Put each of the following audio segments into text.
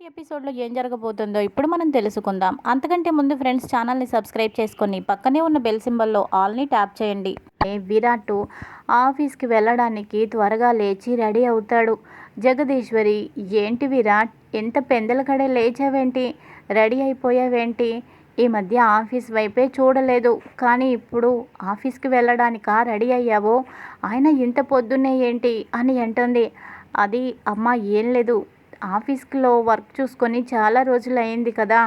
రేపటి ఎపిసోడ్లో ఏం జరగబోతుందో ఇప్పుడు మనం తెలుసుకుందాం. అంతకంటే ముందు ఫ్రెండ్స్ ఛానల్ని సబ్స్క్రైబ్ చేసుకొని పక్కనే ఉన్న బెల్ సింబల్లో ఆల్ని ట్యాప్ చేయండి. విరాట్ ఆఫీస్కి వెళ్ళడానికి త్వరగా లేచి రెడీ అవుతాడు. జగదీశ్వరి ఏంటి విరాట్? ఎంత పెందలకడే లేచావేంటి? రెడీ అయిపోయావేంటి? ఈ మధ్య ఆఫీస్ వైపే చూడలేదు. కానీ ఇప్పుడు ఆఫీస్కి వెళ్ళడానికా రెడీ అయ్యావో? ఆయన ఇంత పొద్దున్నే ఏంటి? అని అంటుంది. అది అమ్మ ఏం లేదు. ఆఫీస్లో వర్క్ చూసుకొని చాలా రోజులు అయింది కదా.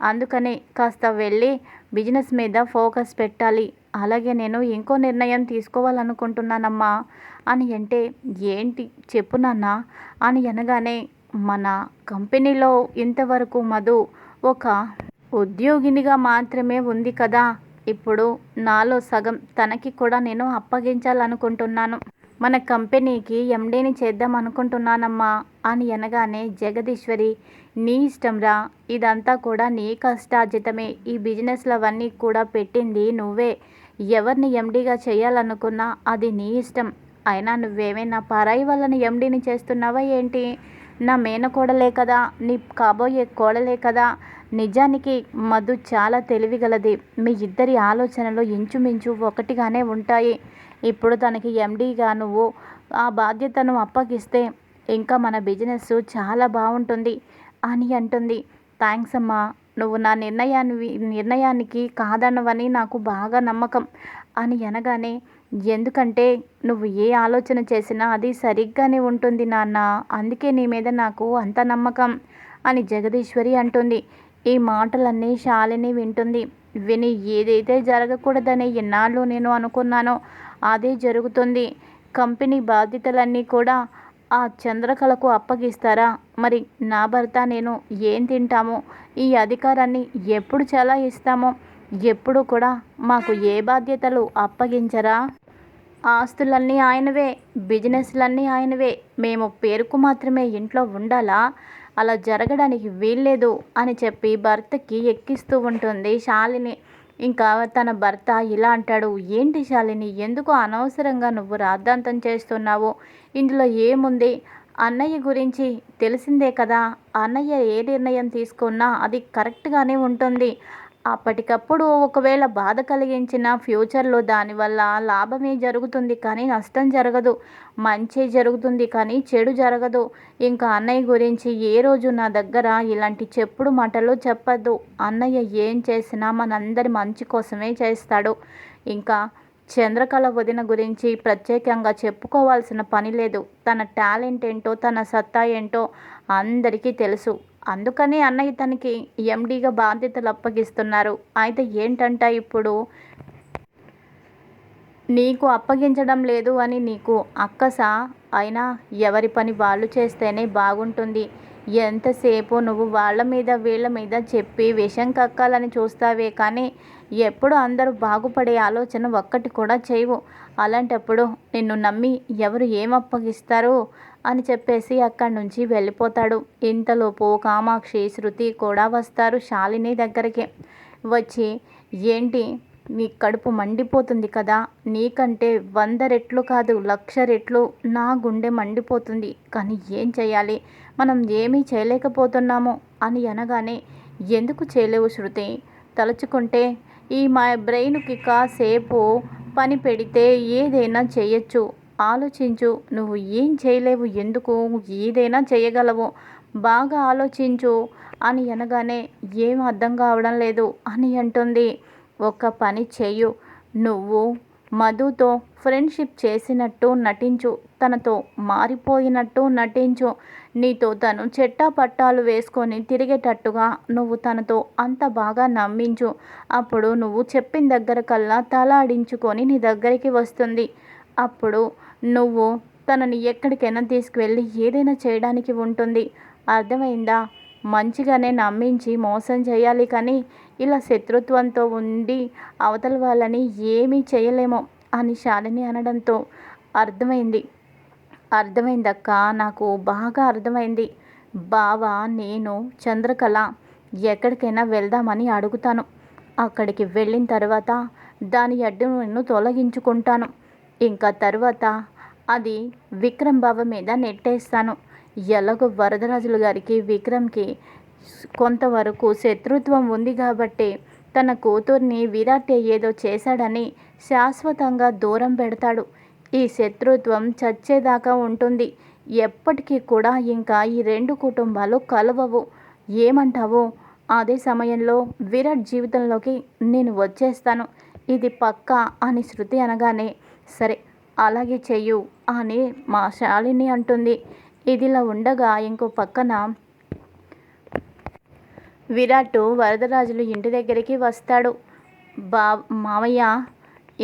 అందుకని కాస్త వెళ్ళి బిజినెస్ మీద ఫోకస్ పెట్టాలి. అలాగే నేను ఇంకో నిర్ణయం తీసుకోవాలనుకుంటున్నానమ్మా. అని అంటే ఏంటి? చెప్పు నాన్న. అని అనగానే మన కంపెనీలో ఇంతవరకు మధు ఒక ఉద్యోగినిగా మాత్రమే ఉంది కదా. ఇప్పుడు నాలో సగం తనకి కూడా నేను అప్పగించాలనుకుంటున్నాను. మన కంపెనీకి ఎండీని చేద్దాం అనుకుంటున్నానమ్మా అని అనగానే జగదీశ్వరి నీ ఇష్టంరా ఇదంతా కూడా నీ కష్టార్జితమే. ఈ బిజినెస్లు అవన్నీ కూడా పెట్టింది నువ్వే. ఎవరిని ఎండీగా చేయాలనుకున్నా అది నీ ఇష్టం. అయినా నువ్వేమైనా పరాయి వాళ్ళని ఎండీని చేస్తున్నావా ఏంటి? నా మేనకోడలే కదా నీ కాబోయే కోడలే కదా. నిజానికి మధు చాలా తెలివిగలది. మీ ఇద్దరి ఆలోచనలు ఇంచుమించు ఒకటిగానే ఉంటాయి. ఇప్పుడు తనకి ఎండీగా నువ్వు ఆ బాధ్యతను అప్పగిస్తే ఇంకా మన బిజినెస్ చాలా బాగుంటుంది అని అంటుంది. థ్యాంక్స్ అమ్మా నువ్వు నా నిర్ణయాన్ని నిర్ణయానికి కాదన్నవని నాకు బాగా నమ్మకం అని అనగానే ఎందుకంటే నువ్వు ఏ ఆలోచన చేసినా అది సరిగ్గానే ఉంటుంది నాన్న అందుకే నీ మీద నాకు అంత నమ్మకం అని జగదీశ్వరి అంటుంది. ఈ మాటలన్నీ శాలిని వింటుంది. విని ఏదైతే జరగకూడదని ఎన్నాళ్ళు నేను అనుకున్నానో అదే జరుగుతుంది. కంపెనీ బాధ్యతలన్నీ కూడా ఆ చంద్రకళకు అప్పగిస్తారా? మరి నా భర్త నేను ఏం తింటామో? ఈ అధికారాన్ని ఎప్పుడు చాలా ఇస్తామో ఎప్పుడు కూడా మాకు ఏ బాధ్యతలు అప్పగించరా? ఆస్తులన్నీ ఆయనవే బిజినెస్లన్నీ ఆయనవే. మేము పేరుకు మాత్రమే ఇంట్లో ఉండాలా? అలా జరగడానికి వీల్లేదు అని చెప్పి భర్తకి ఎక్కిస్తూ ఉంటుంది శాలిని. ఇంకా తన భర్త ఇలా అంటాడు ఏంటి శాలిని ఎందుకు అనవసరంగా నువ్వు రాద్ధాంతం చేస్తున్నావు? ఇందులో ఏముంది? అన్నయ్య గురించి తెలిసిందే కదా. అన్నయ్య ఏ నిర్ణయం తీసుకున్నా అది కరెక్ట్గానే ఉంటుంది. అప్పటికప్పుడు ఒకవేళ బాధ కలిగించిన ఫ్యూచర్లో దానివల్ల లాభమే జరుగుతుంది కానీ నష్టం జరగదు. మంచి జరుగుతుంది కానీ చెడు జరగదు. ఇంకా అన్నయ్య గురించి ఏ రోజు నా దగ్గర ఇలాంటి చెప్పుడు మాటలు చెప్పద్దు అన్నయ్య ఏం చేసినా మనందరి మంచి కోసమే చేస్తాడు. ఇంకా చంద్రకళ వదిన గురించి ప్రత్యేకంగా చెప్పుకోవాల్సిన పని లేదు. తన టాలెంట్ ఏంటో తన సత్తా ఏంటో అందరికీ తెలుసు. అందుకనే అన్నయ్య తనకి ఎండీగా బాధ్యతలు అప్పగిస్తున్నారు. అయితే ఏంటంట ఇప్పుడు? నీకు అప్పగించడం లేదు అని నీకు అక్కసా? అయినా ఎవరి పని వాళ్ళు చేస్తేనే బాగుంటుంది. ఎంతసేపు నువ్వు వాళ్ళ మీద వీళ్ళ మీద చెప్పి విషం కక్కాలని చూస్తావే కానీ ఎప్పుడు అందరూ బాగుపడే ఆలోచన ఒక్కటి కూడా చేయవు. అలాంటప్పుడు నిన్ను నమ్మి ఎవరు ఏం అప్పగిస్తారు అని చెప్పేసి అక్కడి నుంచి వెళ్ళిపోతాడు. ఇంతలోపు కామాక్షి శృతి కూడా వస్తారు శాలిని దగ్గరికి. వచ్చి ఏంటి? నీ కడుపు మండిపోతుంది కదా? నీకంటే వంద రెట్లు కాదు లక్ష రెట్లు నా గుండె మండిపోతుంది. కానీ ఏం చేయాలి మనం ఏమీ చేయలేకపోతున్నాము అని అనగానే ఎందుకు చేయలేవు శృతి? తలుచుకుంటే ఈ మా బ్రెయిన్కి కాసేపు పని పెడితే ఏదైనా చేయొచ్చు. ఆలోచించు. నువ్వు ఏం చేయలేవు ఎందుకు? ఏదైనా చేయగలవు. బాగా ఆలోచించు. అని అనగానే ఏం అర్థం కావడం లేదు అని అంటుంది. ఒక పని చెయ్యు. నువ్వు మధుతో ఫ్రెండ్షిప్ చేసినట్టు నటించు. తనతో మారిపోయినట్టు నటించు. నీతో తను చెట్టా పట్టాలు వేసుకొని తిరిగేటట్టుగా నువ్వు తనతో అంత బాగా నమ్మించు. అప్పుడు నువ్వు చెప్పిన దగ్గర కల్లా తలాడించుకొని నీ దగ్గరికి వస్తుంది. అప్పుడు నువ్వు తనని ఎక్కడికైనా తీసుకువెళ్ళి ఏదైనా చేయడానికి ఉంటుంది. అర్థమైందా? మంచిగానే నమ్మించి మోసం చేయాలి కానీ ఇలా శత్రుత్వంతో ఉండి అవతల వాళ్ళని ఏమీ చేయలేమో అని శాలిని అనడంతో అర్థమైంది. అర్థమైందక్క నాకు బాగా అర్థమైంది. బావ నేను చంద్రకళ ఎక్కడికైనా వెళ్దామని అడుగుతాను. అక్కడికి వెళ్ళిన తర్వాత దాని అడ్డును తొలగించుకుంటాను. ఇంకా తర్వాత అది విక్రమ్ బావ మీద నెట్టేస్తాను. ఎలాగో వరదరాజులు గారికి విక్రమ్కి కొంతవరకు శత్రుత్వం ఉంది కాబట్టి తన కూతుర్ని విరాట్ ఏదో చేశాడని శాశ్వతంగా దూరం పెడతాడు. ఈ శత్రుత్వం చచ్చేదాకా ఉంటుంది. ఎప్పటికీ కూడా ఇంకా ఈ రెండు కుటుంబాలు కలవవు. ఏమంటావు? అదే సమయంలో విరాట్ జీవితంలోకి నేను వచ్చేస్తాను. ఇది పక్కా అని శృతి అనగానే సరే అలాగే చెయ్యు అని మా శాలిని అంటుంది. ఇదిలా ఉండగా ఇంకో పక్కన విరాట్ వరదరాజులు ఇంటి దగ్గరికి వస్తాడు. బా మావయ్య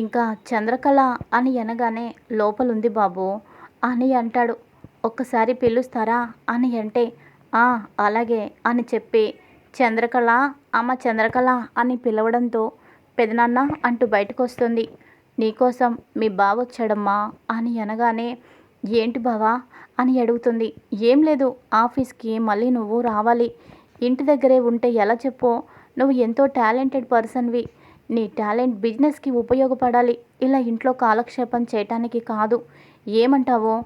ఇంకా చంద్రకళ అని అనగానే లోపలుంది బాబు అని అంటాడు. ఒక్కసారి పిలుస్తారా అని అంటే అలాగే అని చెప్పి చంద్రకళ అమ్మ చంద్రకళ అని పిలవడంతో పెదనాన్న అంటూ బయటకు వస్తుంది నీకోసం మీ బావ వచ్చాడమ్మా అని అనగానే ఏంటి బావా? అని అడుగుతుంది. ఏం లేదు ఆఫీస్కి మళ్ళీ నువ్వు రావాలి. ఇంటి దగ్గరే ఉంటే ఎలా చెప్పు? నువ్వు ఎంతో టాలెంటెడ్ పర్సన్వి. నీ టాలెంట్ బిజినెస్కి ఉపయోగపడాలి. ఇలా ఇంట్లో కాలక్షేపం చేయటానికి కాదు. ఏమంటావు?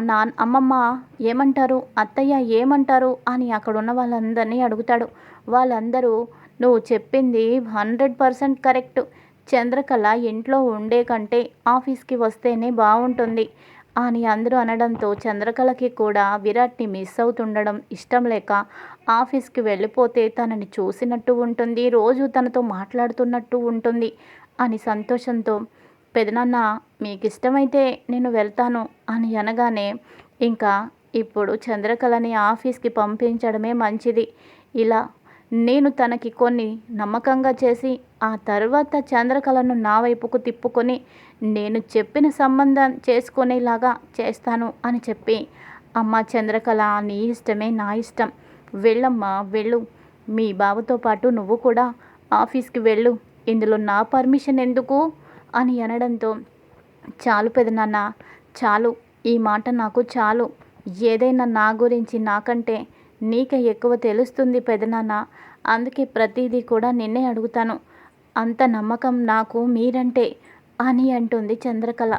నా అమ్మమ్మ ఏమంటారు? అత్తయ్య ఏమంటారు? అని అక్కడ ఉన్న వాళ్ళందరినీ అడుగుతాడు. వాళ్ళందరూ నువ్వు చెప్పింది హండ్రెడ్ పర్సెంట్ కరెక్ట్. చంద్రకళ ఇంట్లో ఉండే కంటే ఆఫీస్కి వస్తేనే బాగుంటుంది అని అందరూ అనడంతో చంద్రకళకి కూడా విరాట్ని మిస్ అవుతుండడం ఇష్టం లేక ఆఫీస్కి వెళ్ళిపోతే తనని చూసినట్టు ఉంటుంది రోజు తనతో మాట్లాడుతున్నట్టు ఉంటుంది అని సంతోషంతో పెదనాన్న మీకు ఇష్టమైతే నేను వెళ్తాను అని అనగానే ఇంకా ఇప్పుడు చంద్రకళని ఆఫీస్కి పంపించడమే మంచిది. ఇలా నేను తనకి కొన్ని నమ్మకంగా చేసి ఆ తర్వాత చంద్రకళను నా వైపుకు తిప్పుకొని నేను చెప్పిన సంబంధం చేసుకునేలాగా చేస్తాను అని చెప్పి. అమ్మ చంద్రకళ నీ ఇష్టమే నా ఇష్టం. వెళ్ళమ్మా వెళ్ళు. మీ బావతో పాటు నువ్వు కూడా ఆఫీస్కి వెళ్ళు. ఇందులో నా పర్మిషన్ ఎందుకు? అని అనడంతో చాలు పెదనాన్న చాలు. ఈ మాట నాకు చాలు. ఏదైనా నా గురించి నాకంటే నీకే ఎక్కువ తెలుస్తుంది పెదనాన్న. అందుకే ప్రతిదీ కూడా నిన్నే అడుగుతాను. అంత నమ్మకం నాకు మీరంటే అని అంటుంది చంద్రకళ.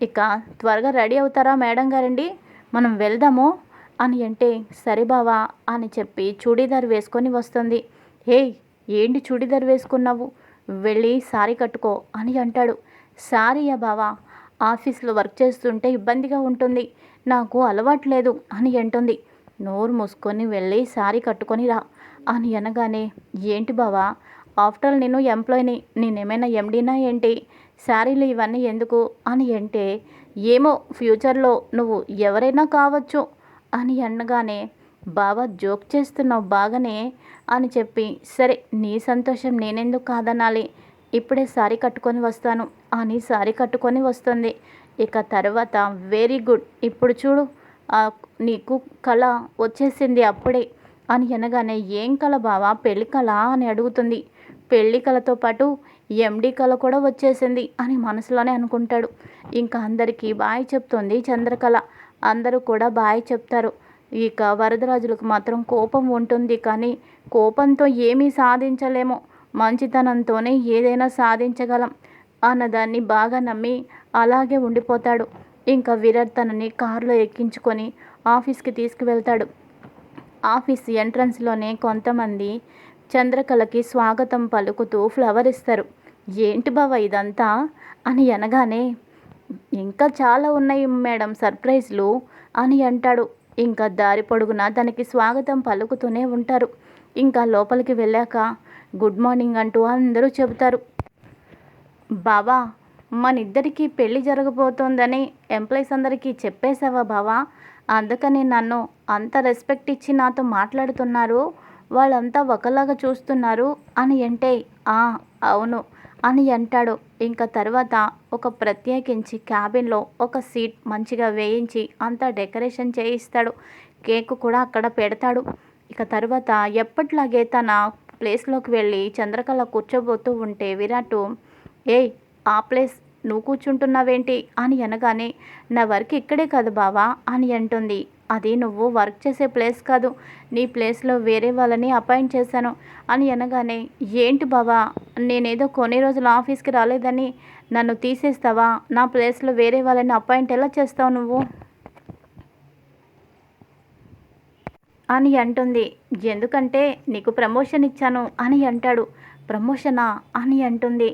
ఇక త్వరగా రెడీ అవుతారా మేడం గారండి? మనం వెళ్దాము అని అంటే సరే బావా అని చెప్పి చూడీదార్ వేసుకొని వస్తుంది. హే ఏంటి చూడీదార్ వేసుకున్నావు? వెళ్ళి సారీ కట్టుకో అని అంటాడు. సారీయా బావా ఆఫీస్లో వర్క్ చేస్తుంటే ఇబ్బందిగా ఉంటుంది. నాకు అలవాట్లేదు అని అంటుంది. నోరు మూసుకొని వెళ్ళి సారీ కట్టుకొని రా అని అనగానే ఏంటి బావా? ఆఫ్టర్ నేను ఎంప్లాయీని. నేనేమైనా ఎండీనా ఏంటి? శారీలు ఇవన్నీ ఎందుకు? అని అంటే ఏమో ఫ్యూచర్లో నువ్వు ఎవరైనా కావచ్చు అని అనగానే బావా జోక్ చేస్తున్నావు బాగానే అని చెప్పి సరే నీ సంతోషం నేనెందుకు కాదనాలి? ఇప్పుడే సారీ కట్టుకొని వస్తాను అని సారీ కట్టుకొని వస్తుంది. ఇక తర్వాత వెరీ గుడ్ ఇప్పుడు చూడు నీకు కళ వచ్చేసింది అప్పుడే అని అనగానే ఏం కళ బావా? పెళ్ళి కళ అని అడుగుతుంది. పెళ్ళి కళతో పాటు ఎండి కళ కూడా వచ్చేసింది అని మనసులోనే అనుకుంటాడు. ఇంకా అందరికీ బాయ్ చెప్తుంది చంద్రకళ. అందరూ కూడా బాయ్ చెప్తారు. ఇక వరదరాజులకు మాత్రం కోపం ఉంటుంది కానీ కోపంతో ఏమీ సాధించలేము. మంచితనంతోనే ఏదైనా సాధించగలం అన్నదాన్ని బాగా నమ్మి అలాగే ఉండిపోతాడు. ఇంకా విరాట్ తనని కారులో ఎక్కించుకొని ఆఫీస్కి తీసుకువెళ్తాడు. ఆఫీస్ ఎంట్రన్స్లోనే కొంతమంది చంద్రకళకి స్వాగతం పలుకుతూ ఫ్లవర్ ఇస్తారు. ఏంటి బావ ఇదంతా? అని అనగానే ఇంకా చాలా ఉన్నాయి మేడం సర్ప్రైజ్లు అని అంటాడు. ఇంకా దారి పొడుగున తనకి స్వాగతం పలుకుతూనే ఉంటారు. ఇంకా లోపలికి వెళ్ళాక గుడ్ మార్నింగ్ అంటూ అందరూ చెబుతారు. బావా మన ఇద్దరికీ పెళ్ళి జరగబోతోందని ఎంప్లాయీస్ అందరికీ చెప్పేశావా బావా? అందుకని నన్ను అంత రెస్పెక్ట్ ఇచ్చి నాతో మాట్లాడుతున్నారు. వాళ్ళంతా ఒకలాగా చూస్తున్నారు అని అంటే అవును అని అంటాడు. ఇంకా తర్వాత ఒక ప్రత్యేకించి క్యాబిన్లో ఒక సీట్ మంచిగా వేయించి అంతా డెకరేషన్ చేయిస్తాడు. కేక్ కూడా అక్కడ పెడతాడు. ఇక తర్వాత ఎప్పట్లాగే తన ప్లేస్లోకి వెళ్ళి చంద్రకళ కూర్చోబోతూ ఉంటే విరాట్ ఏయ్ ఆ ప్లేస్ నువ్వు కూర్చుంటున్నావేంటి? అని అనగానే నా వర్క్ ఇక్కడే కాదు బావా అని అంటుంది. అది నువ్వు వర్క్ చేసే ప్లేస్ కాదు నీ ప్లేస్లో వేరే వాళ్ళని అపాయింట్ చేశాను అని అనగానే ఏంటి బావా నేనేదో కొన్ని రోజులు ఆఫీస్కి రాలేదని నన్ను తీసేస్తావా? నా ప్లేస్లో వేరే వాళ్ళని అపాయింట్ ఎలా చేస్తావు నువ్వు? అని అంటుంది. ఎందుకంటే నీకు ప్రమోషన్ ఇచ్చాను అని అంటాడు. ప్రమోషనా? అని అంటుంది.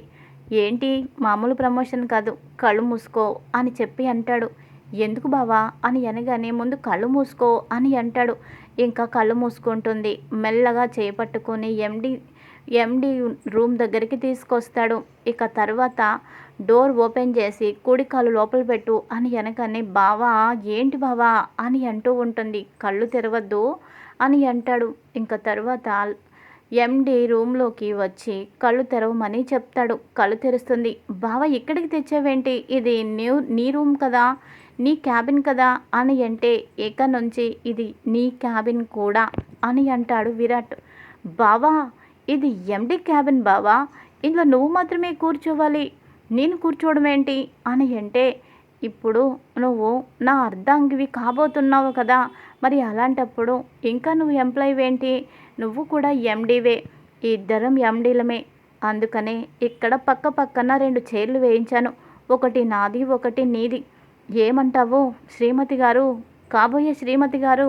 ఏంటి? మామూలు ప్రమోషన్ కాదు. కళ్ళు మూసుకో అని చెప్పి అంటాడు. ఎందుకు బావా? అని అనగానే ముందు కళ్ళు మూసుకో అని అంటాడు. ఇంకా కళ్ళు మూసుకుంటుంది. మెల్లగా చేపట్టుకొని ఎండి ఎండి రూమ్ దగ్గరికి తీసుకొస్తాడు. ఇక తర్వాత డోర్ ఓపెన్ చేసి కుడి కాలు లోపల పెట్టు అని అనగానే బావా ఏంటి బావా? అని అంటూ ఉంటుంది. కళ్ళు తెరవద్దు అని అంటాడు. ఇంకా తర్వాత ఎండి రూమ్లోకి వచ్చి కళ్ళు తెరవమని చెప్తాడు. కళ్ళు తెరుస్తుంది. బావ ఇక్కడికి తెచ్చావేంటి? ఇది న్యూ నీ రూమ్ కదా? నీ క్యాబిన్ కదా? అని అంటే ఇక నుంచి? ఇది నీ క్యాబిన్ కూడా? అని అంటాడు విరాట్. బావా ఇది ఎండి క్యాబిన్ బావా? ఇందులో నువ్వు మాత్రమే కూర్చోవాలి. నేను కూర్చోవడం ఏంటి? అని అంటే ఇప్పుడు నువ్వు నా అర్ధాంగివి కాబోతున్నావు కదా. మరి అలాంటప్పుడు ఇంకా నువ్వు ఎంప్లాయీ ఏంటి నువ్వు కూడా ఎండీవే. ఇద్దరం ఎండీలమే. అందుకనే ఇక్కడ పక్క పక్కన రెండు చైర్లు వేయించాను. ఒకటి నాది ఒకటి నీది. ఏమంటావు శ్రీమతి గారు కాబోయే శ్రీమతి గారు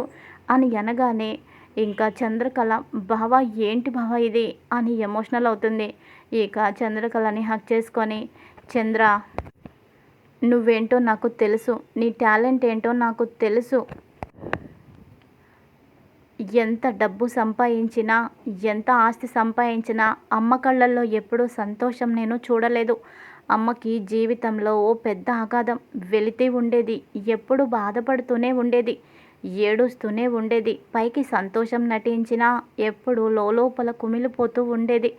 అని అనగానే ఇంకా చంద్రకళ బావ ఏంటి బావ ఇది? అని ఎమోషనల్ అవుతుంది. ఇక చంద్రకళని హక్ చేసుకొని చంద్ర నువ్వేంటో నాకు తెలుసు. నీ టాలెంట్ ఏంటో నాకు తెలుసు. ఎంత డబ్బు సంపాదించినా ఎంత ఆస్తి సంపాదించినా అమ్మ కళ్ళల్లో ఎప్పుడూ సంతోషం నేను చూడలేదు. అమ్మకి జీవితంలో ఓ పెద్ద ఆఘాతం వెళితే ఉండేది. ఎప్పుడు బాధపడుతూనే ఉండేది. ఏడుస్తూనే ఉండేది. పైకి సంతోషం నటించినా ఎప్పుడు లోపల కుమిలిపోతూ ఉండేది.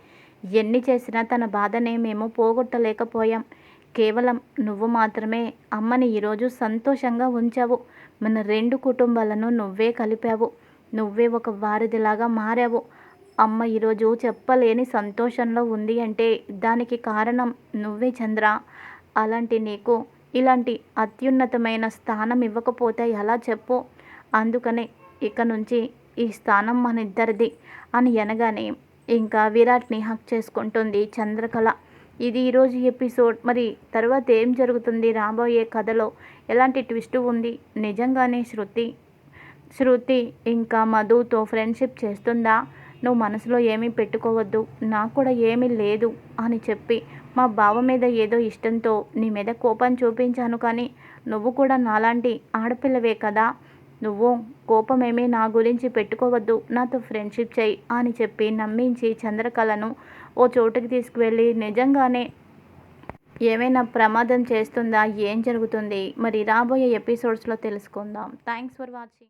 ఎన్ని చేసినా తన బాధనే మేము పోగొట్టలేకపోయాం. కేవలం నువ్వు మాత్రమే అమ్మని ఈరోజు సంతోషంగా ఉంచావు. మన రెండు కుటుంబాలను నువ్వే కలిపావు. నువ్వే ఒక వారధిలాగా మారావు. అమ్మ ఈరోజు చెప్పలేని సంతోషంలో ఉంది అంటే దానికి కారణం నువ్వే చంద్ర. అలాంటి నీకు ఇలాంటి అత్యున్నతమైన స్థానం ఇవ్వకపోతే ఎలా చెప్పు? అందుకనే ఇక నుంచి ఈ స్థానం మన ఇద్దరిది అని అనగానే ఇంకా విరాట్ని హక్ చేసుకుంటుంది చంద్రకళ. ఇది ఈరోజు ఎపిసోడ్. మరి తర్వాత ఏం జరుగుతుంది రాబోయే కథలో ఎలాంటి ట్విస్ట్ ఉంది? నిజంగానే శృతి శృతి ఇంకా మధుతో ఫ్రెండ్షిప్ చేస్తుందా? నువ్వు మనసులో ఏమీ పెట్టుకోవద్దు. నాకు కూడా ఏమీ లేదు అని చెప్పి మా బావ మీద ఏదో ఇష్టంతో నీ మీద కోపం చూపించాను కానీ నువ్వు కూడా నాలాంటి ఆడపిల్లవే కదా. నువ్వు కోపమేమీ నా గురించి పెట్టుకోవద్దు. నాతో ఫ్రెండ్షిప్ చేయి అని చెప్పి నమ్మించి చంద్రకళను ఓ చోటుకి తీసుకువెళ్ళి నిజంగానే ఏమైనా ప్రమాదం చేస్తుందా? ఏం జరుగుతుంది? మరి రాబోయే ఎపిసోడ్స్లో తెలుసుకుందాం. Thanks for watching